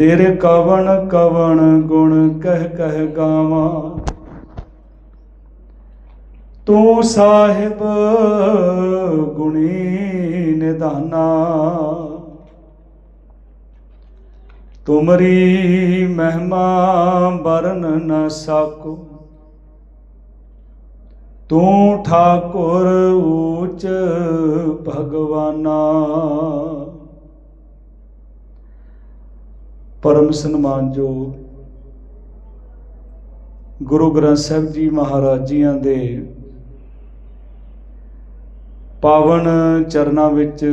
ਤੇਰੇ ਕਵਣ ਕਵਣ ਗੁਣ ਕਹਿ ਕਹਿ ਗਾਵਾਂ। ਤੂੰ ਸਾਹਿਬ ਗੁਣੀ ਨਿਧਾਨਾ ਤੁਮਰੀ ਮਹਿਮਾ ਬਰਨ ਨ ਸਕੂ। ਤੂੰ ਠਾਕੁਰ ਊਚ ਭਗਵਾਨਾ। ਪਰਮ ਸਨਮਾਨਜੋ ਗੁਰੂ ਗ੍ਰੰਥ ਸਾਹਿਬ ਜੀ ਮਹਾਰਾਜ ਜੀਆਂ ਦੇ ਪਾਵਨ ਚਰਨਾਂ ਵਿੱਚ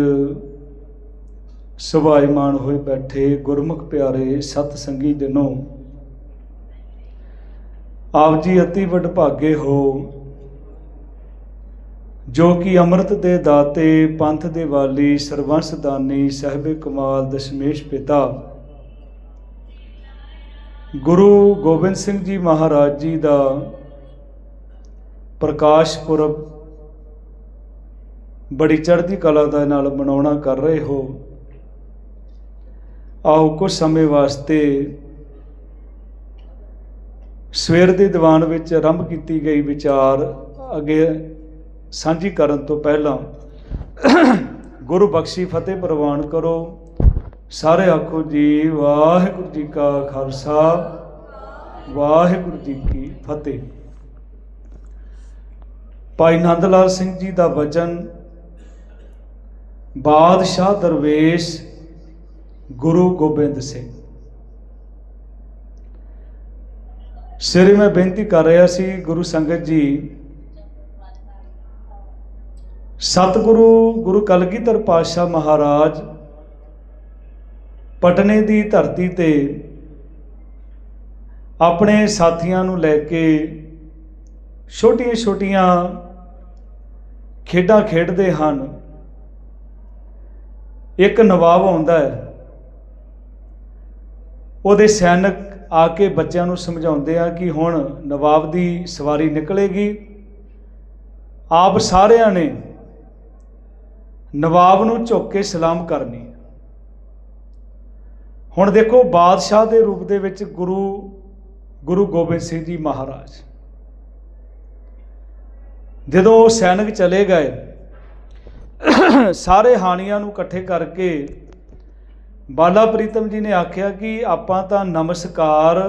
ਸੁਭਾਈਮਾਨ ਹੋਏ ਬੈਠੇ ਗੁਰਮੁਖ ਪਿਆਰੇ ਸਤ ਸੰਗੀ ਜਨੋ, ਆਪ ਜੀ ਅਤੀ ਵਡਭਾਗੇ ਹੋ, ਜੋ ਕਿ ਅੰਮ੍ਰਿਤ ਦੇ ਦਾਤੇ, ਪੰਥ ਦੇ ਵਾਲੀ ਸਰਵੰਸ ਦਾਨੀ ਸਾਹਿਬੇ ਕਮਾਲ, ਦਸ਼ਮੇਸ਼ ਪਿਤਾ ਗੁਰੂ ਗੋਬਿੰਦ ਸਿੰਘ ਜੀ ਮਹਾਰਾਜ ਜੀ ਦਾ ਪ੍ਰਕਾਸ਼ ਪੁਰਬ ਬੜੀ ਚੜ੍ਹਦੀ ਕਲਾ ਦਾ ਨਾਲ ਮਨਾਉਣਾ ਕਰ ਰਹੇ ਹੋ। ਆਓ ਕੁਝ ਸਮੇਂ ਵਾਸਤੇ ਸਵੇਰ ਦੇ ਦੀਵਾਨ ਵਿੱਚ ਆਰੰਭ ਕੀਤੀ ਗਈ ਵਿਚਾਰ ਅੱਗੇ ਸਾਂਝੀ ਕਰਨ ਤੋਂ ਪਹਿਲਾਂ ਗੁਰੂ ਬਖਸ਼ੀ ਫਤਿਹ ਪ੍ਰਵਾਨ ਕਰੋ। ਸਾਰੇ ਆਖੋ ਜੀ, ਵਾਹਿਗੁਰੂ ਜੀ ਕਾ ਖਾਲਸਾ, ਵਾਹਿਗੁਰੂ ਜੀ ਕੀ ਫਤਿਹ। ਭਾਈ ਨੰਦ ਲਾਲ ਸਿੰਘ ਜੀ ਦਾ ਵਚਨ, ਬਾਦਸ਼ਾਹ ਦਰਵੇਸ਼ ਗੁਰੂ ਗੋਬਿੰਦ ਸਿੰਘ। ਸਿਰੇ ਮੈਂ ਬੇਨਤੀ ਕਰ ਰਿਹਾ ਸੀ, ਗੁਰੂ ਸੰਗਤ ਜੀ, ਸਤਿਗੁਰੂ ਗੁਰੂ ਕਲਗੀਧਰ ਪਾਤਸ਼ਾਹ ਮਹਾਰਾਜ ਪਟਨੇ ਦੀ ਧਰਤੀ ਤੇ ਆਪਣੇ ਸਾਥੀਆਂ ਨੂੰ ਲੈ ਕੇ ਛੋਟੀਆਂ-ਛੋਟੀਆਂ ਖੇਡਾਂ ਖੇਡਦੇ ਹਨ। ਇੱਕ ਨਵਾਬ ਆਉਂਦਾ ਹੈ। ਉਹਦੇ ਸੈਨਿਕ ਆ ਕੇ ਬੱਚਿਆਂ ਨੂੰ ਸਮਝਾਉਂਦੇ ਆ ਕਿ ਹੁਣ ਨਵਾਬ ਦੀ ਸਵਾਰੀ ਨਿਕਲੇਗੀ। ਆਪ ਸਾਰਿਆਂ ਨੇ ਨਵਾਬ ਨੂੰ ਝੁੱਕ ਕੇ ਸਲਾਮ ਕਰਨੀ। ਹੁਣ ਦੇਖੋ ਬਾਦਸ਼ਾਹ ਦੇ ਰੂਪ ਦੇ ਵਿੱਚ ਗੁਰੂ ਗੁਰੂ ਗੋਬਿੰਦ ਸਿੰਘ ਜੀ ਮਹਾਰਾਜ। ਜਦੋਂ ਉਹ ਸੈਨਿਕ ਚਲੇ ਗਏ, ਸਾਰੇ ਹਾਣੀਆਂ ਨੂੰ ਇਕੱਠੇ ਕਰਕੇ ਬਾਲਾ ਪ੍ਰੀਤਮ ਜੀ ਨੇ ਆਖਿਆ ਕਿ ਆਪਾਂ ਤਾਂ ਨਮਸਕਾਰ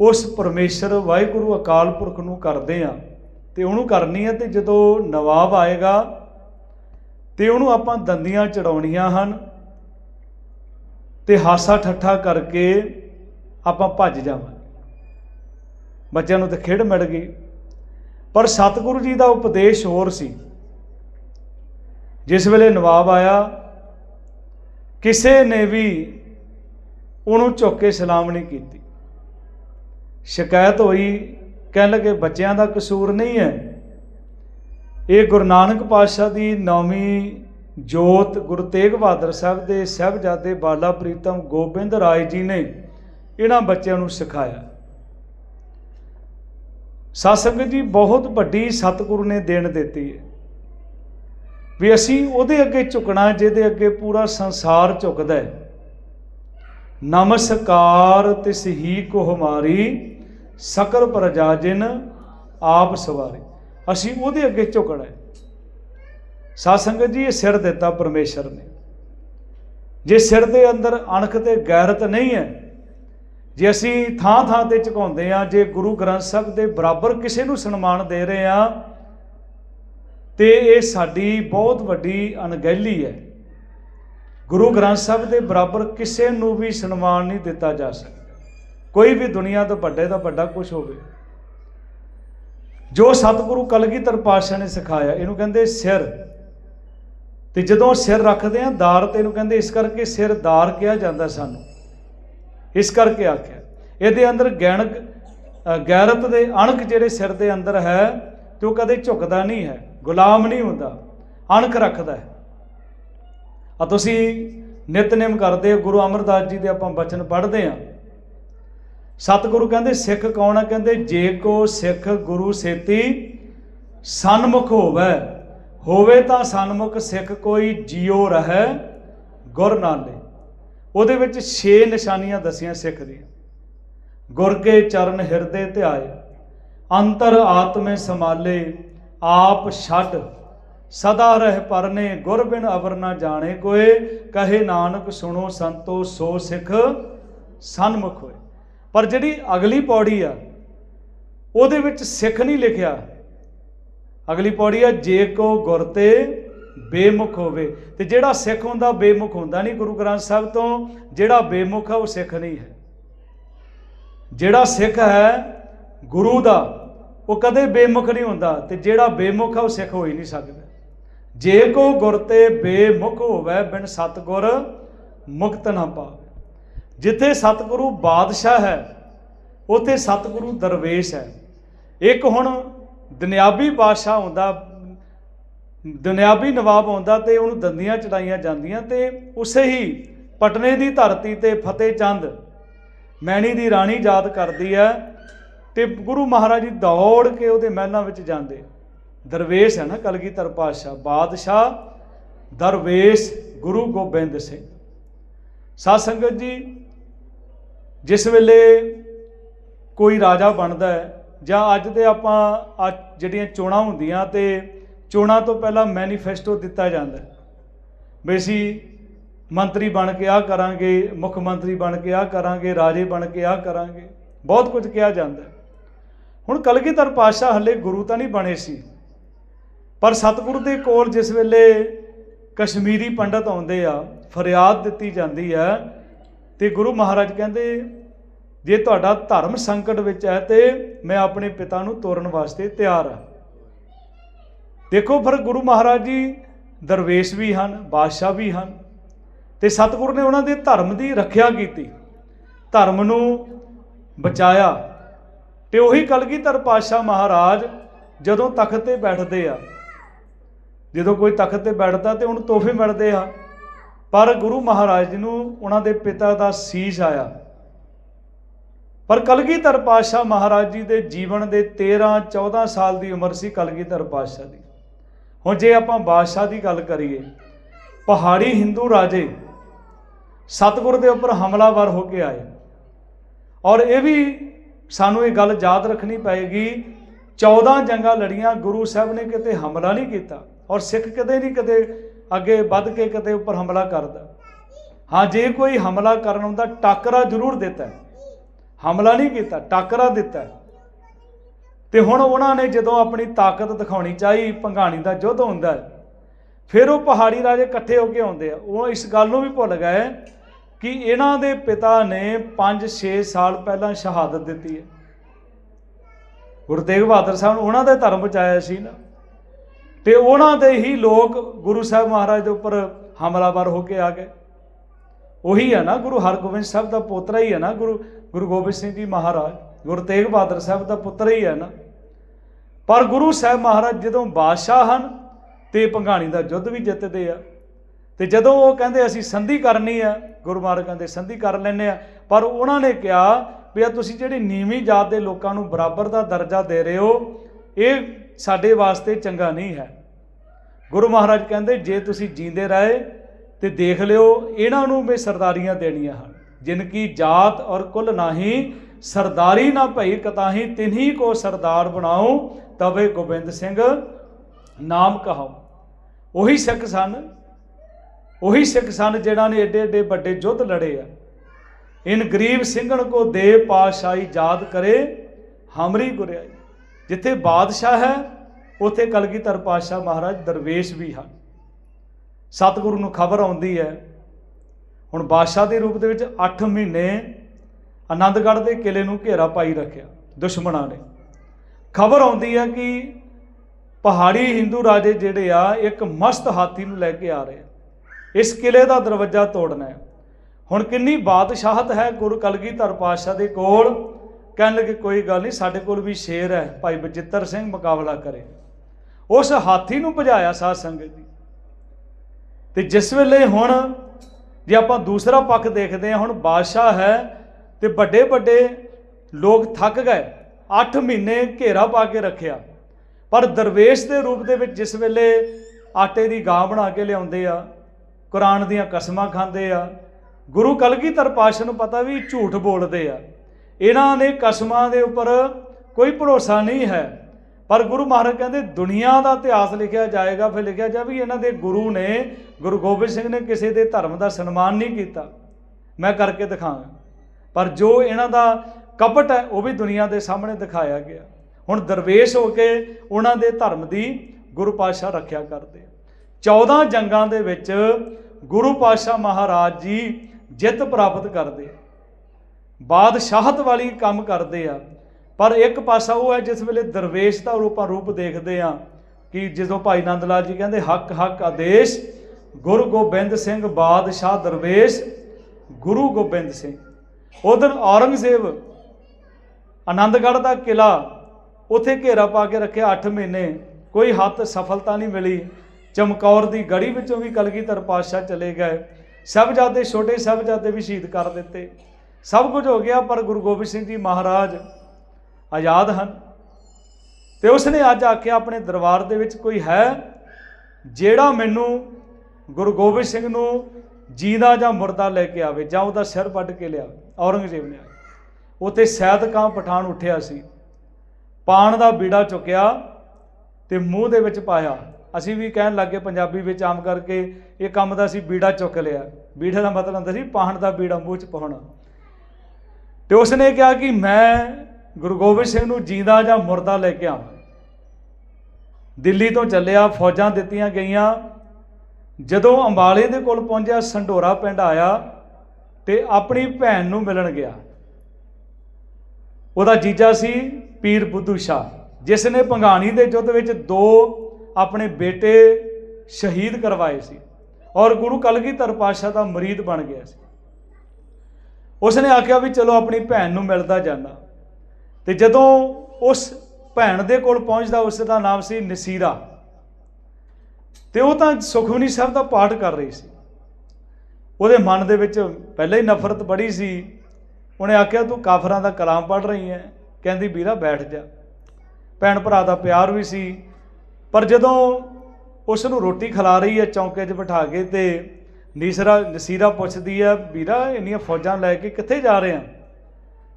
ਉਸ ਪਰਮੇਸ਼ਰ ਵਾਹਿਗੁਰੂ ਅਕਾਲ ਪੁਰਖ ਨੂੰ ਕਰਦੇ ਆ ਤੇ ਉਹਨੂੰ ਕਰਨੀ ਹੈ ਤੇ ਜਦੋਂ ਨਵਾਬ ਆਏਗਾ ਤੇ ਉਹਨੂੰ ਆਪਾਂ ਦੰਦੀਆਂ ਚੜਾਉਣੀਆਂ ਹਨ ਤੇ ਹਾਸਾ ਠੱਠਾ ਕਰਕੇ ਆਪਾਂ ਭੱਜ ਜਾਵਾਂਗੇ। ਬੱਚਿਆਂ ਨੂੰ ਤਾਂ ਖੇਡ ਮਿਲ ਗਈ। ਪਰ ਸਤਿਗੁਰੂ ਜੀ ਦਾ ਉਪਦੇਸ਼ ਹੋਰ ਸੀ। ਜਿਸ ਵੇਲੇ ਨਵਾਬ ਆਇਆ, ਕਿਸੇ ਨੇ ਵੀ ਉਹਨੂੰ ਝੁੱਕ ਕੇ ਸਲਾਮ ਨਹੀਂ ਕੀਤੀ। ਸ਼ਿਕਾਇਤ ਹੋਈ, ਕਹਿਣ ਲੱਗੇ, ਬੱਚਿਆਂ ਦਾ ਕਸੂਰ ਨਹੀਂ ਹੈ। ਇਹ ਗੁਰੂ ਨਾਨਕ ਪਾਤਸ਼ਾਹ ਦੀ ਨੌਵੀਂ ਜੋਤ ਗੁਰੂ ਤੇਗ ਬਹਾਦਰ ਸਾਹਿਬ ਦੇ ਸਹਿਬਜ਼ਾਦੇ ਬਾਲਾ ਪ੍ਰੀਤਮ ਗੋਬਿੰਦ ਰਾਏ ਜੀ ਨੇ ਇਹਨਾਂ ਬੱਚਿਆਂ ਨੂੰ ਸਿਖਾਇਆ। ਸਾਸੰਗਤ ਜੀ, ਬਹੁਤ ਵੱਡੀ ਸਤਿਗੁਰੂ ਨੇ ਦੇਣ ਦਿੱਤੀ ਹੈ। ਵੀ ਅਸੀਂ ਉਹਦੇ ਅੱਗੇ ਝੁਕਣਾ, ਜਿਹਦੇ ਅੱਗੇ ਪੂਰਾ ਸੰਸਾਰ ਝੁਕਦਾ ਹੈ। ਨਮਸਕਾਰ ਤਿਸ ਹੀ ਕੋ ਹਮਾਰੀ, ਸਕਲ ਪ੍ਰਜਾਜਿਨ ਆਪ ਸਵਾਰੀ। ਅਸੀਂ ਉਹਦੇ ਅੱਗੇ ਝੁਕਣਾ ਹੈ। ਸਾਧ ਸੰਗਤ ਜੀ, ਇਹ ਸਿਰ ਦਿੱਤਾ ਪਰਮੇਸ਼ਰ ਨੇ। ਜੇ ਸਿਰ ਦੇ ਅੰਦਰ ਅਣਖ ਤੇ ਗੈਰਤ ਨਹੀਂ ਹੈ, ਜੇ ਅਸੀਂ ਥਾਂ ਥਾਂ ਤੇ ਝੁਕਾਉਂਦੇ ਆ ਜੇ ਗੁਰੂ ਗ੍ਰੰਥ ਸਾਹਿਬ ਦੇ ਬਰਾਬਰ ਕਿਸੇ ਨੂੰ ਸਨਮਾਨ ਦੇ ਰਹੇ ਆ ਤੇ ਇਹ ਸਾਡੀ ਬਹੁਤ ਵੱਡੀ ਅਣਗਹਿਲੀ ਹੈ। ਗੁਰੂ ਗ੍ਰੰਥ ਸਾਹਿਬ ਦੇ ਬਰਾਬਰ ਕਿਸੇ ਨੂੰ ਵੀ ਸਨਮਾਨ ਨਹੀਂ ਦਿੱਤਾ ਜਾ ਸਕਦਾ। ਕੋਈ ਵੀ ਦੁਨੀਆ ਤੋਂ ਵੱਡੇ ਤੋਂ ਵੱਡਾ ਕੁਝ ਹੋਵੇ। ਜੋ ਸਤਿਗੁਰੂ ਕਲਗੀਧਰ ਪਾਤਸ਼ਾਹ ਨੇ ਸਿਖਾਇਆ, ਇਹਨੂੰ ਕਹਿੰਦੇ ਸਿਰ। ਤੇ ਜਦੋਂ ਸਿਰ ਰੱਖਦੇ ਆ, ਦਾਰ ਤੇ ਇਹਨੂੰ ਕਹਿੰਦੇ, ਇਸ ਕਰਕੇ ਸਿਰ ਦਾਰ ਕਿਹਾ ਜਾਂਦਾ ਸਾਨੂੰ। ਇਸ ਕਰਕੇ ਆਖਿਆ। ਇਹਦੇ ਅੰਦਰ ਗੈਣਕ ਗੈਰਤ ਦੇ ਅਣਖ ਜਿਹੜੇ ਸਿਰ ਦੇ ਅੰਦਰ ਹੈ, ਤੇ ਉਹ ਕਦੇ ਝੁਕਦਾ ਨਹੀਂ ਹੈ, ਗੁਲਾਮ ਨਹੀਂ ਹੁੰਦਾ, ਅਣਖ ਰੱਖਦਾ ਹੈ। ਆ ਤੁਸੀਂ ਨਿਤਨੇਮ ਕਰਦੇ ਹੋ, ਗੁਰੂ ਅਮਰਦਾਸ ਜੀ ਦੇ ਆਪਾਂ ਬਚਨ ਪੜ੍ਹਦੇ ਆ ਸਤਿਗੁਰੂ ਕਹਿੰਦੇ, ਸਿੱਖ ਕੌਣ ਆ? ਕਹਿੰਦੇ, ਜੇ ਕੋ ਸਿੱਖ ਗੁਰੂ ਸੇਤੀ, ਸਨਮੁਖ ਹੋਵੇ। ਹੋਵੇ ਤਾਂ ਸਨਮੁਖ ਸਿੱਖ ਕੋਈ ਜਿਉ ਰਹਿ, ਗੁਰ ਨਾਲੇ। ਉਹਦੇ ਵਿੱਚ 6 ਨਿਸ਼ਾਨੀਆਂ ਦੱਸੀਆਂ ਸਿੱਖ ਦੀਆਂ। ਗੁਰ ਕੇ ਚਰਨ ਹਿਰਦੇ ਧਿਆਏ, ਅੰਤਰ ਆਤਮੇ ਸਮਾਲੇ ਆਪ ਛੱਡ। ਸਦਾ ਰਹਿ ਪਰਨੇ, ਗੁਰ ਬਿਨ ਅਵਰ ਨਾ ਜਾਣੇ ਕੋਏ। ਕਹੇ ਨਾਨਕ ਸੁਣੋ ਸੰਤੋ, ਸੋ ਸਿੱਖ ਸਨਮੁਖ ਹੋਏ। ਪਰ ਜਿਹੜੀ ਅਗਲੀ ਪੌੜੀ ਆ, ਉਹਦੇ ਵਿੱਚ ਸਿੱਖ ਨਹੀਂ ਲਿਖਿਆ। ਅਗਲੀ ਪੌੜੀ ਆ ਜੇ ਕੋ ਗੁਰ ਤੇ ਬੇਮੁਖ ਹੋਵੇ। ਤੇ ਜਿਹੜਾ ਸਿੱਖ ਹੁੰਦਾ, ਬੇਮੁਖ ਹੁੰਦਾ ਨਹੀਂ ਗੁਰੂ ਗ੍ਰੰਥ ਸਾਹਿਬ ਤੋਂ। ਜਿਹੜਾ ਬੇਮੁਖ ਹੈ, ਉਹ ਸਿੱਖ ਨਹੀਂ ਹੈ। ਜਿਹੜਾ ਸਿੱਖ ਹੈ, ਗੁਰੂ ਦਾ, ਉਹ ਕਦੇ ਬੇਮੁਖ ਨਹੀਂ ਹੁੰਦਾ। ਤੇ ਜਿਹੜਾ ਬੇਮੁਖ ਹੈ, ਉਹ ਸਿੱਖ ਹੋ ਹੀ ਨਹੀਂ ਸਕਦਾ। ਜੇ ਕੋ ਗੁਰ ਤੇ ਬੇਮੁਖ ਹੋਵੇ, ਬਿਨ ਸਤਗੁਰ ਮੁਕਤ ਨਾ ਪਾਵੇ। ਜਿੱਥੇ ਸਤਿਗੁਰੂ ਬਾਦਸ਼ਾਹ ਹੈ, ਉਥੇ ਸਤਿਗੁਰੂ ਦਰਵੇਸ਼ ਹੈ। ਇੱਕ ਹੁਣ ਦੁਨਿਆਵੀ ਬਾਦਸ਼ਾਹ ਹੁੰਦਾ ਦੁਨਿਆਵੀ ਨਵਾਬ ਆਉਂਦਾ ਤੇ ਉਹਨੂੰ ਦੰਦੀਆਂ ਚੜਾਈਆਂ ਜਾਂਦੀਆਂ ਤੇ ਉਸੇ ਹੀ ਪਟਨੇ ਦੀ ਧਰਤੀ ਤੇ ਫਤਿਹ ਚੰਦ ਮੈਣੀ ਦੀ ਰਾਣੀ ਯਾਦ ਕਰਦੀ ਹੈ ਤੇ ਗੁਰੂ ਮਹਾਰਾਜ ਜੀ ਦੌੜ ਕੇ ਉਹਦੇ ਮਹਿਲਾਂ ਵਿੱਚ ਜਾਂਦੇ। ਦਰਵੇਸ਼ ਹੈ ਨਾ ਕਲਗੀਧਰ ਪਾਤਸ਼ਾਹ, ਬਾਦਸ਼ਾਹ, ਦਰਵੇਸ਼ ਗੁਰੂ ਗੋਬਿੰਦ ਸਿੰਘ। ਸਾਧ ਸੰਗਤ ਜੀ, ਜਿਸ ਵੇਲੇ ਕੋਈ ਰਾਜਾ ਬਣਦਾ ਹੈ ਜਾਂ ਅੱਜ ਦੇ ਆਪਾਂ ਅੱਜ ਜਿਹੜੀਆਂ ਚੋਣਾਂ ਹੁੰਦੀਆਂ ਤੇ ਚੋਣਾਂ ਤੋਂ ਪਹਿਲਾਂ ਮੈਨੀਫੈਸਟੋ ਦਿੱਤਾ ਜਾਂਦਾ ਵੀ ਅਸੀਂ ਮੰਤਰੀ ਬਣ ਕੇ ਆ ਕਰਾਂਗੇ, ਮੁੱਖ ਮੰਤਰੀ ਬਣ ਕੇ ਆ ਕਰਾਂਗੇ, ਰਾਜੇ ਬਣ ਕੇ ਆ ਕਰਾਂਗੇ, ਬਹੁਤ ਕੁਝ ਕਿਹਾ ਜਾਂਦਾ ਹੁਣ ਕਲਗੀਧਰ ਪਾਤਸ਼ਾਹ ਹੱਲੇ ਗੁਰੂ ਤਾਂ ਨਹੀਂ ਬਣੇ ਸੀ, ਪਰ ਸਤਿਗੁਰੂ ਦੇ ਕੋਲ ਜਿਸ ਵੇਲੇ ਕਸ਼ਮੀਰੀ ਪੰਡਤ ਆਉਂਦੇ ਆ, ਫਰਿਆਦ ਦਿੱਤੀ ਜਾਂਦੀ ਹੈ ਤੇ ਗੁਰੂ ਮਹਾਰਾਜ ਕਹਿੰਦੇ ਜੇ ਤੁਹਾਡਾ ਧਰਮ ਸੰਕਟ ਵਿੱਚ ਹੈ ਤੇ ਮੈਂ ਆਪਣੇ ਪਿਤਾ ਨੂੰ ਤੋਰਨ ਵਾਸਤੇ ਤਿਆਰ ਹਾਂ। ਦੇਖੋ ਫਿਰ ਗੁਰੂ ਮਹਾਰਾਜ ਜੀ ਦਰਵੇਸ਼ ਵੀ ਹਨ, ਬਾਦਸ਼ਾਹ ਵੀ ਹਨ ਤੇ ਸਤਿਗੁਰੂ ਨੇ ਉਹਨਾਂ ਦੇ ਧਰਮ ਦੀ ਰੱਖਿਆ ਕੀਤੀ, ਧਰਮ ਨੂੰ ਬਚਾਇਆ ਤੇ ਉਹੀ ਕਲਗੀਧਰ ਪਾਤਸ਼ਾਹ ਮਹਾਰਾਜ ਜਦੋਂ ਤਖਤ ਤੇ ਬੈਠਦੇ ਆ, ਜਦੋਂ ਕੋਈ ਤਖਤ ਤੇ ਬੈਠਦਾ ਤੇ ਉਹਨੂੰ ਤੋਹਫੇ ਮਿਲਦੇ ਆ, ਪਰ ਗੁਰੂ ਮਹਾਰਾਜ ਜੀ ਨੂੰ ਉਹਨਾਂ ਦੇ ਪਿਤਾ ਦਾ ਸੀਸ ਆਇਆ। ਪਰ ਕਲਗੀਧਰ ਪਾਤਸ਼ਾਹ ਮਹਾਰਾਜ ਜੀ ਦੇ ਜੀਵਨ ਦੇ 13 14 ਸਾਲ ਦੀ ਉਮਰ ਸੀ ਕਲਗੀਧਰ ਪਾਤਸ਼ਾਹ ਦੀ। ਹੁਣ ਜੇ ਆਪਾਂ ਬਾਦਸ਼ਾਹ ਦੀ ਗੱਲ ਕਰੀਏ, ਪਹਾੜੀ ਹਿੰਦੂ ਰਾਜੇ ਸਤਿਗੁਰ ਦੇ ਉੱਪਰ ਹਮਲਾਵਰ ਹੋ ਕੇ ਆਏ। ਔਰ ਇਹ ਵੀ ਸਾਨੂੰ ਇਹ ਗੱਲ ਯਾਦ ਰੱਖਣੀ ਪਏਗੀ 14 ਜੰਗਾਂ ਲੜੀਆਂ, ਗੁਰੂ ਸਾਹਿਬ ਨੇ ਕਿਤੇ ਹਮਲਾ ਨਹੀਂ ਕੀਤਾ ਔਰ ਸਿੱਖ ਕਦੇ ਨਹੀਂ ਕਦੇ ਅੱਗੇ ਵੱਧ ਕੇ ਕਦੇ ਉੱਪਰ ਹਮਲਾ ਕਰਦਾ। ਹਾਂ, ਜੇ ਕੋਈ ਹਮਲਾ ਕਰਨ ਹੁੰਦਾ ਟਾਕਰਾ ਜ਼ਰੂਰ ਦਿੱਤਾ ਹਮਲਾ ਨਹੀਂ ਕੀਤਾ, ਟਾਕਰਾ ਦਿੱਤਾ। ਹੈ। ਤੇ ਹੁਣ ਉਹਨਾਂ ਨੇ ਜਦੋਂ ਆਪਣੀ ਤਾਕਤ ਦਿਖਾਉਣੀ ਚਾਹੀ ਪੰਘਾਣੀ ਦਾ ਯੁੱਧ ਹੁੰਦਾ ਫਿਰ ਉਹ ਪਹਾੜੀ ਰਾਜੇ ਇਕੱਠੇ ਹੋ ਕੇ ਆਉਂਦੇ ਆ। ਉਹ ਇਸ ਗੱਲ ਨੂੰ ਵੀ ਭੁੱਲ ਗਏ ਕਿ ਇਹਨਾਂ ਦੇ ਪਿਤਾ ਨੇ 5-6 ਸਾਲ ਪਹਿਲਾਂ ਸ਼ਹਾਦਤ ਦਿੱਤੀ ਹੈ। ਗੁਰੂ ਤੇਗ ਬਹਾਦਰ ਸਾਹਿਬ ਨੂੰ ਉਹਨਾਂ ਦੇ ਧਰਮ ਬਚਾਇਆ ਸੀ ਨਾ। ਤੇ ਉਹਨਾਂ ਦੇ ਹੀ ਲੋਕ ਗੁਰੂ ਸਾਹਿਬ ਮਹਾਰਾਜ ਦੇ ਉੱਪਰ ਹਮਲਾਵਰ ਹੋ ਕੇ ਆ ਗਏ। ਉਹੀ ਹੈ ਨਾ, ਗੁਰੂ ਹਰਗੋਬਿੰਦ ਸਾਹਿਬ ਦਾ ਪੋਤਰਾ ਹੀ ਹੈ ਨਾ, ਗੁਰੂ ਗੁਰੂ ਗੋਬਿੰਦ ਸਿੰਘ ਜੀ ਮਹਾਰਾਜ, ਗੁਰੂ ਤੇਗ ਬਹਾਦਰ ਸਾਹਿਬ ਦਾ ਪੁੱਤਰ ਹੀ ਹੈ ਨਾ। ਪਰ ਗੁਰੂ ਸਾਹਿਬ ਮਹਾਰਾਜ ਜਦੋਂ ਬਾਦਸ਼ਾਹ ਹਨ, ਤੇ ਭੰਗਾਣੀ ਦਾ ਯੁੱਧ ਵੀ ਜਿੱਤਦੇ ਆ। ਤੇ ਜਦੋਂ ਉਹ ਕਹਿੰਦੇ, ਅਸੀਂ ਸੰਧੀ ਕਰਨੀ ਆ, ਗੁਰੂ ਮਹਾਰਾਜ ਕਹਿੰਦੇ, ਸੰਧੀ ਕਰ ਲੈਨੇ ਆ। ਪਰ ਉਹਨਾਂ ਨੇ ਕਿਹਾ ਵੀ ਆ ਤੁਸੀਂ ਜਿਹੜੀ ਨੀਵੀਂ ਜਾਤ ਦੇ ਲੋਕਾਂ ਨੂੰ ਬਰਾਬਰ ਦਾ ਦਰਜਾ ਦੇ ਰਹੇ ਹੋ, ਇਹ ਸਾਡੇ ਵਾਸਤੇ ਚੰਗਾ ਨਹੀਂ ਹੈ। ਗੁਰੂ ਮਹਾਰਾਜ ਕਹਿੰਦੇ, ਜੇ ਤੁਸੀਂ ਜੀਂਦੇ ਰਹੇ ਤੇ ਦੇਖ ਲਿਓ, ਇਹਨਾਂ ਨੂੰ ਵੀ ਸਰਦਾਰੀਆਂ ਦੇਣੀਆਂ ਹਨ। ਜਿਨ ਕੀ ਜਾਤ ਔਰ ਕੁਲ ਨਾਹੀ ਸਰਦਾਰੀ ਨਾ ਭਈ, ਕਤਾਹੀ ਤਿਨਹੀ ਕੋ ਸਰਦਾਰ ਬਣਾਉ, ਤਵੇ ਗੋਬਿੰਦ ਸਿੰਘ ਨਾਮ ਕਹਾਓ ਉਹੀ ਸਿੱਖ ਸਨ, ਉਹੀ ਸਿੱਖ ਸਨ ਜਿਹੜਾ ਨੇ ਏਡੇ ਏਡੇ ਵੱਡੇ ਯੁੱਧ ਲੜੇ ਆ। ਇਨ ਗਰੀਬ ਸਿੰਘਣ ਕੋ ਦੇ ਪਾਸ਼ਾਹੀ ਯਾਦ ਕਰੇ, ਹਮਰੀ ਗੁਰਿਆਈ। ਜਿੱਥੇ ਬਾਦਸ਼ਾਹ ਹੈ, ਉਥੇ ਕਲਗੀਧਰ ਪਾਤਸ਼ਾਹ ਮਹਾਰਾਜ ਦਰਵੇਸ਼ ਵੀ ਹਨ। ਸਤਿਗੁਰੂ ਨੂੰ ਖਬਰ ਆਉਂਦੀ ਹੈ। ਹੁਣ ਬਾਦਸ਼ਾਹ ਦੇ ਰੂਪ ਦੇ ਵਿੱਚ 8 ਮਹੀਨੇ ਆਨੰਦਗੜ੍ਹ ਦੇ ਕਿਲੇ ਨੂੰ ਘੇਰਾ ਪਾਈ ਰੱਖਿਆ, ਦੁਸ਼ਮਣਾਂ ਨੇ। ਖਬਰ ਆਉਂਦੀ ਹੈ ਕਿ ਪਹਾੜੀ ਹਿੰਦੂ ਰਾਜੇ ਜਿਹੜੇ ਆ, ਇੱਕ ਮਸਤ ਹਾਥੀ ਨੂੰ ਲੈ ਕੇ ਆ ਰਹੇ ਆ। ਇਸ ਕਿਲੇ ਦਾ ਦਰਵਾਜ਼ਾ ਤੋੜਨਾ ਹੈ। ਹੁਣ ਕਿੰਨੀ ਬਾਦਸ਼ਾਹਤ ਹੈ ਗੁਰੂ ਕਲਗੀਧਰ ਪਾਤਸ਼ਾਹ ਦੇ ਕੋਲ। ਕਹਿਣ ਲੱਗੇ, ਕੋਈ ਗੱਲ ਨਹੀਂ, ਸਾਡੇ ਕੋਲ ਵੀ ਸ਼ੇਰ ਹੈ। ਭਾਈ ਬਚਿੱਤਰ ਸਿੰਘ ਮੁਕਾਬਲਾ ਕਰੇ। ਉਸ ਹਾਥੀ ਨੂੰ ਭਜਾਇਆ ਸਾਧ ਸੰਗਤ ਜੀ ਤੇ ਜਿਸ ਵੇਲੇ ਹੁਣ ਜੇ ਆਪਾਂ ਦੂਸਰਾ ਪੱਖ ਦੇਖਦੇ ਹਾਂ, ਹੁਣ ਬਾਦਸ਼ਾਹ ਹੈ ਤੇ ਵੱਡੇ ਵੱਡੇ ਲੋਕ ਥੱਕ ਗਏ। 8 ਮਹੀਨੇ ਘੇਰਾ ਪਾ ਕੇ ਰੱਖਿਆ। ਪਰ ਦਰਵੇਸ਼ ਦੇ ਰੂਪ ਦੇ ਵਿੱਚ ਜਿਸ ਵੇਲੇ ਆਟੇ ਦੀ ਗਾਂ ਬਣਾ ਕੇ ਲਿਆਉਂਦੇ ਆ, ਕੁਰਾਨ ਦੀਆਂ ਕਸਮਾਂ ਖਾਂਦੇ ਆ, ਗੁਰੂ ਕਲਗੀਧਰ ਪਾਤਸ਼ਾਹ ਨੂੰ ਪਤਾ ਵੀ ਝੂਠ ਬੋਲਦੇ ਆ। ਇਹਨਾਂ ਨੇ ਕਸਮਾਂ ਦੇ ਉੱਪਰ ਕੋਈ ਭਰੋਸਾ ਨਹੀਂ ਹੈ। ਪਰ ਗੁਰੂ ਮਹਾਰਾਜ ਕਹਿੰਦੇ ਦੁਨੀਆ ਦਾ ਇਤਿਹਾਸ ਲਿਖਿਆ ਜਾਏਗਾ, ਫਿਰ ਲਿਖਿਆ ਜਾ ਵੀ ਇਹਨਾਂ ਦੇ ਗੁਰੂ ਨੇ, ਗੁਰੂ ਗੋਬਿੰਦ ਸਿੰਘ ਨੇ ਕਿਸੇ ਦੇ ਧਰਮ ਦਾ ਸਨਮਾਨ ਨਹੀਂ ਕੀਤਾ। ਮੈਂ ਕਰਕੇ ਦਿਖਾਵਾਂ। ਪਰ ਜੋ ਇਹਨਾਂ ਦਾ ਕਪਟ ਹੈ, ਉਹ ਵੀ ਦੁਨੀਆ ਦੇ ਸਾਹਮਣੇ ਦਿਖਾਇਆ ਗਿਆ। ਹੁਣ ਦਰਵੇਸ਼ ਹੋ ਕੇ ਉਹਨਾਂ ਦੇ ਧਰਮ ਦੀ ਗੁਰੂ ਪਾਤਸ਼ਾਹ ਰੱਖਿਆ ਕਰਦੇ। ਆ 14 ਜੰਗਾਂ ਦੇ ਵਿੱਚ ਗੁਰੂ ਪਾਤਸ਼ਾਹ ਮਹਾਰਾਜ ਜੀ ਜਿੱਤ ਪ੍ਰਾਪਤ ਕਰਦੇ। ਬਾਦਸ਼ਾਹਤ ਵਾਲੀ ਕੰਮ ਕਰਦੇ ਆ। ਪਰ ਇੱਕ ਪਾਸਾ ਉਹ ਹੈ ਜਿਸ ਵੇਲੇ ਦਰਵੇਸ਼ ਦਾ ਰੂਪਾ ਰੂਪ ਦੇਖਦੇ ਆ ਕਿ ਜਦੋਂ ਭਾਈ ਨੰਦ ਲਾਲ ਜੀ ਕਹਿੰਦੇ, ਹੱਕ ਹੱਕ ਆਦੇਸ਼, ਗੁਰੂ ਗੋਬਿੰਦ ਸਿੰਘ ਬਾਦਸ਼ਾਹ ਦਰਵੇਸ਼, ਗੁਰੂ ਗੋਬਿੰਦ ਸਿੰਘ। ਉਧਰ ਔਰੰਗਜ਼ੇਬ ਆਨੰਦਗੜ੍ਹ ਦਾ ਕਿਲਾ ਉਥੇ ਘੇਰਾ ਪਾ ਕੇ ਰੱਖਿਆ 8 ਮਹੀਨੇ, ਕੋਈ ਹੱਥ ਸਫਲਤਾ ਨਹੀਂ ਮਿਲੀ। ਚਮਕੌਰ ਦੀ ਗੜੀ ਵਿੱਚੋਂ ਵੀ ਕਲਗੀਧਰ ਪਾਤਸ਼ਾਹ ਚਲੇ ਗਏ। ਸਾਹਿਬਜ਼ਾਦੇ ਛੋਟੇ ਸਾਹਿਬਜ਼ਾਦੇ ਵੀ ਸ਼ਹੀਦ ਕਰ ਦਿੱਤੇ। ਸਭ ਕੁਝ ਹੋ ਗਿਆ ਪਰ ਗੁਰੂ ਗੋਬਿੰਦ ਸਿੰਘ ਜੀ ਮਹਾਰਾਜ ਆਜ਼ਾਦ ਹਨ। ਤੇ ਉਸਨੇ ਅੱਜ ਆਖਿਆ, ਆਪਣੇ ਦਰਬਾਰ ਦੇ ਵਿੱਚ ਕੋਈ ਹੈ ਜਿਹੜਾ ਮੈਨੂੰ ਗੁਰੂ ਗੋਬਿੰਦ ਸਿੰਘ ਨੂੰ ਜੀਦਾ ਜਾਂ ਮੁਰਦਾ ਲੈ ਕੇ ਆਵੇ ਜਾਂ ਉਹਦਾ ਸਿਰ ਵੱਢ ਕੇ ਲਿਆ, ਔਰੰਗਜ਼ੇਬ ਨੇ ਉਤੇ ਸੈਦ ਕਾਂ ਪਠਾਨ ਉੱਠਿਆ ਸੀ। ਪਾਣ ਦਾ ਬੀੜਾ ਚੁੱਕਿਆ ਤੇ ਮੂੰਹ ਦੇ ਵਿੱਚ ਪਾਇਆ। ਅਸੀਂ ਵੀ ਕਹਿਣ ਲੱਗੇ ਪੰਜਾਬੀ ਵਿੱਚ ਆਮ ਕਰਕੇ ਇਹ ਕੰਮ ਦਾ ਸੀ ਬੀੜਾ ਚੁੱਕ ਲਿਆ। ਬੀੜੇ ਦਾ ਮਤਲਬ ਹੁੰਦਾ ਸੀ, ਪਾਣ ਦਾ ਬੀੜਾ ਮੂੰਹ 'ਚ ਪਾਉਣਾ। ਤੇ ਉਸਨੇ ਕਿਹਾ ਕਿ ਮੈਂ ਗੁਰੂ ਗੋਬਿੰਦ ਸਿੰਘ ਨੂੰ ਜੀਂਦਾ ਜਾਂ ਮੁਰਦਾ ਲੈ ਕੇ ਆਵਾਂ। ਦਿੱਲੀ ਤੋਂ ਚੱਲਿਆ, ਫੌਜਾਂ ਦਿੱਤੀਆਂ ਗਈਆਂ। ਜਦੋਂ ਅੰਬਾਲੇ ਦੇ ਕੋਲ ਪਹੁੰਚਿਆ ਸੰਢੋਰਾ ਪਿੰਡ ਆਇਆ ਤੇ ਆਪਣੀ ਭੈਣ ਨੂੰ ਮਿਲਣ ਗਿਆ। ਉਹਦਾ ਜੀਜਾ ਸੀ ਪੀਰ ਬੁੱਧੂ ਸ਼ਾਹ, ਜਿਸ ਨੇ ਭੰਗਾਣੀ ਦੇ ਯੁੱਧ ਵਿੱਚ ਦੋ ਆਪਣੇ ਬੇਟੇ ਸ਼ਹੀਦ ਕਰਵਾਏ ਸੀ ਔਰ ਗੁਰੂ ਕਲਗੀਧਰ ਪਾਤਸ਼ਾਹ ਦਾ ਮਰੀਦ ਬਣ ਗਿਆ ਸੀ। ਉਸ ਨੇ ਆਖਿਆ ਵੀ ਚਲੋ ਆਪਣੀ ਭੈਣ ਨੂੰ ਮਿਲਦਾ ਜਾਣਾ ਤੇ ਜਦੋਂ ਉਸ ਭੈਣ ਦੇ ਕੋਲ ਪਹੁੰਚਦਾ, ਉਸ ਦਾ ਨਾਮ ਸੀ ਨਸੀਰਾ। ਤੇ ਉਹ ਤਾਂ ਸੁਖਮਨੀ ਸਾਹਿਬ ਦਾ ਪਾਠ ਕਰ ਰਹੀ ਸੀ। ਉਹਦੇ ਮਨ ਦੇ ਵਿੱਚ ਪਹਿਲਾਂ ਹੀ ਨਫ਼ਰਤ ਬੜੀ ਸੀ। ਉਹਨੇ ਆਖਿਆ, ਤੂੰ ਕਾਫਰਾਂ ਦਾ ਕਲਾਮ ਪੜ ਰਹੀ ਹੈ? ਕਹਿੰਦੀ, ਵੀਰਾ, ਬੈਠ ਜਾ। ਭੈਣ ਭਰਾ ਦਾ ਪਿਆਰ ਵੀ ਸੀ। ਪਰ ਜਦੋਂ ਉਸ ਨੂੰ ਰੋਟੀ ਖਿਲਾ ਰਹੀ ਹੈ ਚੌਂਕੇ 'ਚ ਬਿਠਾ ਕੇ ਤੇ ਨੀਸਰਾ, ਨਸੀਰਾ ਪੁੱਛਦੀ ਹੈ, ਵੀਰਾ, ਇੰਨੀਆਂ ਫੌਜਾਂ ਲੈ ਕੇ ਕਿੱਥੇ ਜਾ ਰਹੇ ਆ?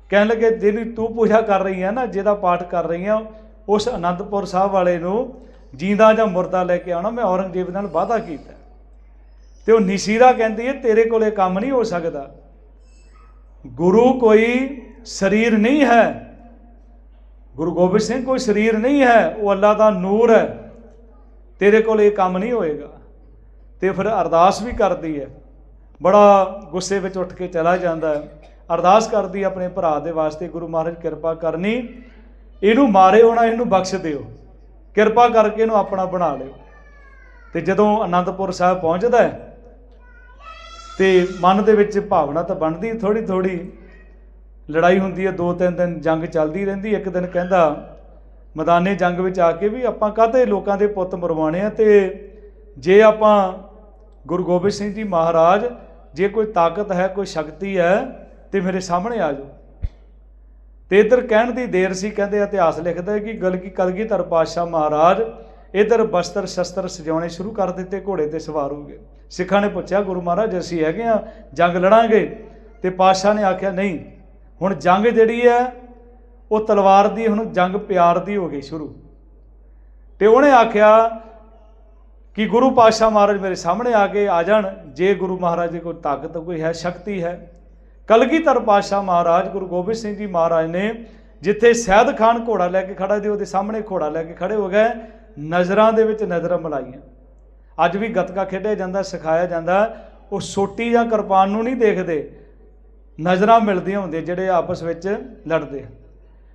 ਕਹਿਣ ਲੱਗੇ ਜਿਹਦੀ ਤੂੰ ਪੂਜਾ ਕਰ ਰਹੀ ਹੈ ਨਾ, ਜਿਹਦਾ ਪਾਠ ਕਰ ਰਹੀ ਆ, ਉਸ ਅਨੰਦਪੁਰ ਸਾਹਿਬ ਵਾਲੇ ਨੂੰ ਜੀਂਦਾ ਜਾਂ ਮੁਰਦਾ ਲੈ ਕੇ ਆਉਣਾ, ਮੈਂ ਔਰੰਗਜ਼ੇਬ ਨਾਲ ਵਾਅਦਾ ਕੀਤਾ। ਤੇ ਉਹ ਨਸੀਰਾ ਕਹਿੰਦੀ ਹੈ ਤੇਰੇ ਕੋਲ ਇਹ ਕੰਮ ਨਹੀਂ ਹੋ ਸਕਦਾ। ਗੁਰੂ ਕੋਈ ਸਰੀਰ ਨਹੀਂ ਹੈ, ਗੁਰੂ ਗੋਬਿੰਦ ਸਿੰਘ ਕੋਈ ਸਰੀਰ ਨਹੀਂ ਹੈ, ਉਹ ਅੱਲਾ ਦਾ ਨੂਰ ਹੈ, ਤੇਰੇ ਕੋਲ ਇਹ ਕੰਮ ਨਹੀਂ ਹੋਏਗਾ। ਤੇ ਫਿਰ ਅਰਦਾਸ ਵੀ ਕਰਦੀ ਹੈ ਬੜਾ ਗੁੱਸੇ ਵਿੱਚ ਉੱਠ ਕੇ ਚਲਾ ਜਾਂਦਾ। ਹੈ ਅਰਦਾਸ ਕਰਦੀ ਆਪਣੇ ਭਰਾ ਦੇ ਵਾਸਤੇ, ਗੁਰੂ ਮਹਾਰਾਜ ਕਿਰਪਾ ਕਰਨੀ, ਇਹਨੂੰ ਮਾਰਿਓ ਨਾ ਇਹਨੂੰ ਬਖਸ਼ ਦਿਓ। ਕਿਰਪਾ ਕਰਕੇ ਇਹਨੂੰ ਆਪਣਾ ਬਣਾ ਲਿਓ। ਤੇ ਜਦੋਂ ਅਨੰਦਪੁਰ ਸਾਹਿਬ ਪਹੁੰਚਦਾ ਹੈ, ਤੇ ਮਨ ਦੇ ਵਿੱਚ ਭਾਵਨਾ ਤਾਂ ਬਣਦੀ ਥੋੜੀ ਥੋੜੀ ਲੜਾਈ ਹੁੰਦੀ ਹੈ ਦੋ ਤਿੰਨ ਦਿਨ ਜੰਗ ਚੱਲਦੀ ਰਹਿੰਦੀ, ਇੱਕ ਦਿਨ ਕਹਿੰਦਾ, ਮੈਦਾਨੇ ਜੰਗ ਵਿੱਚ ਆ ਕੇ ਵੀ ਆਪਾਂ ਕਾਹਤੇ ਲੋਕਾਂ ਦੇ ਪੁੱਤ ਮਰਵਾਉਣੇ ਆ, ਤੇ ਜੇ ਆਪਾਂ ਗੁਰੂ ਗੋਬਿੰਦ ਸਿੰਘ ਜੀ ਮਹਾਰਾਜ, ਜੇ ਕੋਈ ਤਾਕਤ ਹੈ, ਕੋਈ ਸ਼ਕਤੀ ਹੈ ਤੇ ਮੇਰੇ ਸਾਹਮਣੇ ਆ ਜਾਓ। ਤੇ ਇਧਰ ਕਹਿਣ ਦੀ ਦੇਰ ਸੀ, ਕਹਿੰਦੇ ਇਤਿਹਾਸ ਲਿਖਦਾ ਕਿ ਗਲਗੀ ਕਲਗੀਧਰ ਪਾਤਸ਼ਾਹ ਮਹਾਰਾਜ ਇਧਰ ਬਸਤਰ ਸ਼ਸਤਰ ਸਜਾਉਣੇ ਸ਼ੁਰੂ ਕਰ ਦਿੱਤੇ, ਘੋੜੇ ਤੇ ਸਵਾਰ ਹੋ ਗਏ। ਸਿੱਖਾਂ ਨੇ ਪੁੱਛਿਆ, ਗੁਰੂ ਮਹਾਰਾਜ, ਅਸੀਂ ਹੈਗੇ ਆ ਜੰਗ ਲੜਾਂਗੇ? ਤੇ ਪਾਤਸ਼ਾਹ ਨੇ ਆਖਿਆ, ਨਹੀਂ, ਹੁਣ ਜੰਗ ਜਿਹੜੀ ਹੈ, ਉਹ ਤਲਵਾਰ ਦੀ, ਹੁਣ ਜੰਗ ਪਿਆਰ ਦੀ ਹੋ ਗਈ ਸ਼ੁਰੂ। ਤੇ ਉਹਨੇ ਆਖਿਆ ਕਿ ਗੁਰੂ ਪਾਤਸ਼ਾਹ ਮਹਾਰਾਜ ਮੇਰੇ ਸਾਹਮਣੇ ਆ ਕੇ ਆ ਜਾਣ। ਜੇ ਗੁਰੂ ਮਹਾਰਾਜ ਦੀ ਕੋਈ ਤਾਕਤ, ਕੋਈ ਹੈ, ਸ਼ਕਤੀ ਹੈ ਕਲਗੀਧਰ ਪਾਤਸ਼ਾਹ ਮਹਾਰਾਜ ਗੁਰੂ ਗੋਬਿੰਦ ਸਿੰਘ ਜੀ ਮਹਾਰਾਜ ਨੇ ਜਿੱਥੇ ਸੈਦ ਖਾਨ ਘੋੜਾ ਲੈ ਕੇ ਖੜਾ ਸੀ, ਉਹਦੇ ਸਾਹਮਣੇ ਘੋੜਾ ਲੈ ਕੇ ਖੜੇ ਹੋ ਗਏ। ਨਜ਼ਰਾਂ ਦੇ ਵਿੱਚ ਨਜ਼ਰਾਂ ਮਿਲਾਈਆਂ। ਅੱਜ ਵੀ ਗੱਤਕਾ ਖੇਡਿਆ ਜਾਂਦਾ, ਸਿਖਾਇਆ ਜਾਂਦਾ। ਉਹ ਸੋਟੀ ਜਾਂ ਕਿਰਪਾਨ ਨੂੰ ਨਹੀਂ ਦੇਖਦੇ। ਨਜ਼ਰਾਂ ਮਿਲਦੀਆਂ ਹੁੰਦੀਆਂ ਜਿਹੜੇ ਆਪਸ ਵਿੱਚ ਲੜਦੇ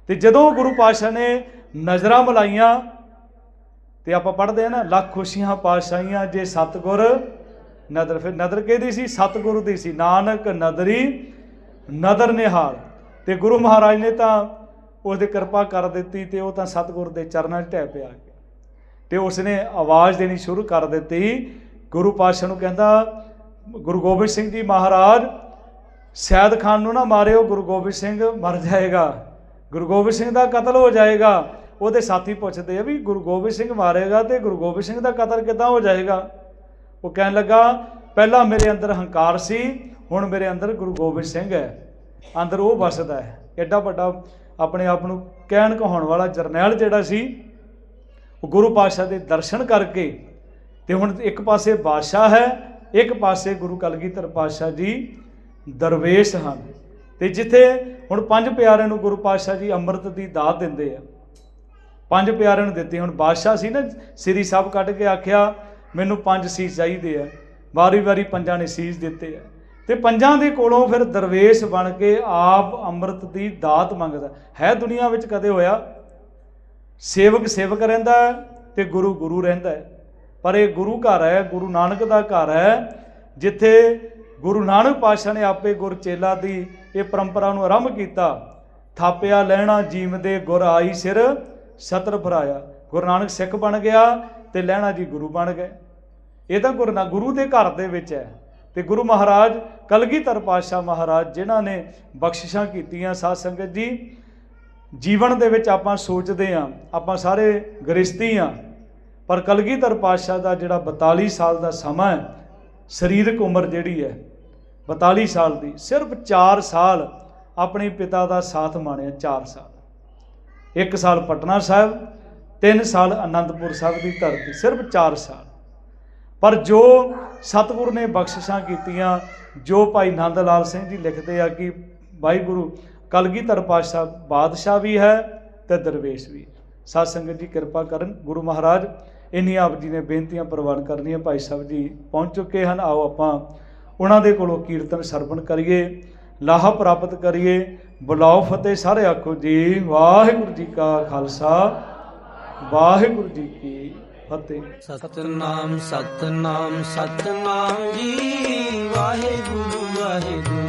ਤੇ ਜਦੋਂ ਗੁਰੂ ਪਾਤਸ਼ਾਹ ਨੇ ਨਜ਼ਰਾਂ ਮਿਲਾਈਆਂ, ਤੇ ਆਪਾਂ ਪੜ੍ਹਦੇ ਆ ਨਾ, ਲੱਖ ਖੁਸ਼ੀਆਂ ਪਾਤਸ਼ਾਹੀਆਂ ਜੇ ਸਤਗੁਰ ਨਦਰ, ਫਿਰ ਨਦਰ ਕਿਹਦੀ ਸੀ? ਸਤਗੁਰੂ ਦੀ ਸੀ। ਨਾਨਕ ਨਦਰੀ ਨਦਰ ਨਿਹਾਲ। ਤੇ ਗੁਰੂ ਮਹਾਰਾਜ ਨੇ ਤਾਂ ਉਸ ਦੀ ਕਿਰਪਾ ਕਰ ਦਿੱਤੀ ਤੇ ਉਹ ਤਾਂ ਸਤਗੁਰ ਦੇ ਚਰਨਾਂ 'ਚ ਢਹਿ ਪਿਆ ਤੇ ਉਸਨੇ ਆਵਾਜ਼ ਦੇਣੀ ਸ਼ੁਰੂ ਕਰ ਦਿੱਤੀ। ਗੁਰੂ ਪਾਤਸ਼ਾਹ ਨੂੰ ਕਹਿੰਦਾ, ਗੁਰੂ ਗੋਬਿੰਦ ਸਿੰਘ ਜੀ ਮਹਾਰਾਜ, ਸੈਦ ਖਾਨ ਨੂੰ ਨਾ ਮਾਰਿਓ, ਗੁਰੂ ਗੋਬਿੰਦ ਸਿੰਘ ਮਰ ਜਾਏਗਾ। ਗੁਰੂ ਗੋਬਿੰਦ ਸਿੰਘ ਦਾ ਕਤਲ ਹੋ ਜਾਏਗਾ। ਉਹਦੇ ਸਾਥੀ ਪੁੱਛਦੇ ਆ ਵੀ ਗੁਰੂ ਗੋਬਿੰਦ ਸਿੰਘ ਮਾਰੇਗਾ ਤੇ ਗੁਰੂ ਗੋਬਿੰਦ ਸਿੰਘ ਦਾ ਕਤਲ ਕਿਦਾਂ ਹੋ ਜਾਏਗਾ? ਉਹ ਕਹਿਣ ਲੱਗਾ, ਪਹਿਲਾਂ ਮੇਰੇ ਅੰਦਰ ਹੰਕਾਰ ਸੀ ਹੁਣ ਮੇਰੇ ਅੰਦਰ ਗੁਰੂ ਗੋਬਿੰਦ ਸਿੰਘ ਹੈ, ਅੰਦਰ ਉਹ ਵਸਦਾ ਹੈ। ਐਡਾ ਵੱਡਾ ਆਪਣੇ ਆਪ ਨੂੰ ਕਹਿਣ ਕਹਾਉਣ ਵਾਲਾ ਜਰਨੈਲ ਜਿਹੜਾ ਸੀ, ਉਹ ਗੁਰੂ ਪਾਤਸ਼ਾਹ ਦੇ ਦਰਸ਼ਨ ਕਰਕੇ ਤੇ ਹੁਣ ਇੱਕ ਪਾਸੇ ਬਾਦਸ਼ਾਹ ਹੈ, ਇੱਕ ਪਾਸੇ ਗੁਰੂ ਕਲਗੀਧਰ ਪਾਤਸ਼ਾਹ ਜੀ ਦਰਵੇਸ਼ ਹਨ। ਤੇ ਜਿੱਥੇ ਹੁਣ ਪੰਜ ਪਿਆਰਿਆਂ ਨੂੰ ਗੁਰੂ ਪਾਤਸ਼ਾਹ ਜੀ ਅੰਮ੍ਰਿਤ ਦੀ ਦਾਤ ਦਿੰਦੇ ਆ। ਪੰਜ ਪਿਆਰਿਆਂ ਨੂੰ ਦਿੱਤੇ। ਹੁਣ ਬਾਦਸ਼ਾਹ ਸੀ ਨਾ, ਸ੍ਰੀ ਸਾਹਿਬ ਕੱਢ ਕੇ ਆਖਿਆ, ਮੈਨੂੰ ਪੰਜ ਸੀਸ ਚਾਹੀਦੇ ਆ। ਵਾਰੀ-ਵਾਰੀ ਪੰਜਾਂ ਨੇ ਸੀਸ ਦਿੱਤੇ ਆ। ਤੇ ਪੰਜਾਂ ਦੇ ਕੋਲੋਂ ਫਿਰ ਦਰਵੇਸ਼ ਬਣ ਕੇ ਆਪ ਅੰਮ੍ਰਿਤ ਦੀ ਦਾਤ ਮੰਗਦਾ ਹੈ। ਦੁਨੀਆ ਵਿੱਚ ਕਦੇ ਹੋਇਆ? ਸੇਵਕ ਸੇਵਕ ਰਹਿੰਦਾ ਹੈ ਤੇ ਗੁਰੂ ਗੁਰੂ ਰਹਿੰਦਾ ਪਰ ਇਹ ਗੁਰੂ ਘਰ ਹੈ, ਗੁਰੂ ਨਾਨਕ ਦਾ ਘਰ ਹੈ, ਜਿੱਥੇ ਗੁਰੂ ਨਾਨਕ ਪਾਤਸ਼ਾਹ ਨੇ ਆਪੇ ਗੁਰ ਚੇਲਾ ਦੀ ਇਹ ਪਰੰਪਰਾ ਨੂੰ ਆਰੰਭ ਕੀਤਾ। ਥਾਪਿਆ ਲੈਣਾ ਜੀਵਦੇ ਗੁਰ ਆਈ ਸਿਰ, ਸਤਰ ਫਰਾਇਆ ਗੁਰੂ ਨਾਨਕ ਸਿੱਖ ਬਣ ਗਿਆ ਤੇ ਲੈਣਾ ਜੀ ਗੁਰੂ ਬਣ ਗਏ। ਇਹ ਤਾਂ ਗੁਰੂ ਨਾ, ਗੁਰੂ ਦੇ ਘਰ ਦੇ ਵਿੱਚ ਹੈ। ਤੇ ਗੁਰੂ ਮਹਾਰਾਜ ਕਲਗੀਧਰ ਪਾਤਸ਼ਾਹ ਮਹਾਰਾਜ ਜਿਨ੍ਹਾਂ ਨੇ ਬਖਸ਼ਿਸ਼ਾਂ ਕੀਤੀਆਂ ਸਾਧ ਸੰਗਤ ਜੀ, ਜੀਵਨ ਦੇ ਵਿੱਚ ਆਪਾਂ ਸੋਚਦੇ ਆਂ ਆਪਾਂ ਸਾਰੇ ਗ੍ਰਸਤੀ ਆਂ ਪਰ ਕਲਗੀਧਰ ਪਾਤਸ਼ਾਹ ਦਾ ਜਿਹੜਾ 42 ਸਾਲ ਦਾ ਸਮਾਂ ਹੈ, ਸਰੀਰਕ ਉਮਰ ਜਿਹੜੀ ਹੈ 42 ਸਾਲ ਦੀ, ਸਿਰਫ 4 ਸਾਲ ਆਪਣੇ ਪਿਤਾ ਦਾ ਸਾਥ ਮਾਣਿਆ 4 ਸਾਲ। 1 ਸਾਲ ਪਟਨਾ ਸਾਹਿਬ 3 ਸਾਲ ਅਨੰਦਪੁਰ ਸਾਹਿਬ ਦੀ ਧਰਤੀ, ਸਿਰਫ 4 ਸਾਲ। ਪਰ ਜੋ ਸਤਿਗੁਰ ਨੇ ਬਖਸ਼ਿਸ਼ਾਂ ਕੀਤੀਆਂ, ਜੋ ਭਾਈ ਨੰਦ ਲਾਲ ਸਿੰਘ ਜੀ ਲਿਖਦੇ ਆ ਕਿ ਵਾਹਿਗੁਰੂ, ਕਲਗੀਧਰ ਪਾਤਸ਼ਾਹ ਬਾਦਸ਼ਾਹ ਵੀ ਹੈ ਤੇ ਦਰਵੇਸ਼ ਵੀ ਸਾਧ ਸੰਗਤ ਜੀ, ਕਿਰਪਾ ਕਰਨ ਗੁਰੂ ਮਹਾਰਾਜ, ਇੰਨੀ ਆਪ ਜੀ ਨੇ ਬੇਨਤੀਆਂ ਪ੍ਰਵਾਨ ਕਰਨੀਆਂ, ਭਾਈ ਸਾਹਿਬ ਜੀ ਪਹੁੰਚ ਚੁੱਕੇ ਹਨ। ਆਓ ਆਪਾਂ ਉਹਨਾਂ ਦੇ ਕੋਲੋਂ ਕੀਰਤਨ ਸਰਵਣ ਕਰੀਏ, ਲਾਹਾ ਪ੍ਰਾਪਤ ਕਰੀਏ। ਬੁਲਾਓ ਫਤਿਹ ਸਾਰੇ ਆਖੋ ਜੀ, ਵਾਹਿਗੁਰੂ ਜੀ ਕਾ ਖਾਲਸਾ, ਵਾਹਿਗੁਰੂ ਜੀ ਕੀ ਫਤਿਹ। ਸਤਨਾਮ ਸਤਨਾਮ ਸਤਨਾਮ ਜੀ। ਵਾਹਿਗੁਰੂ ਵਾਹਿਗੁਰੂ।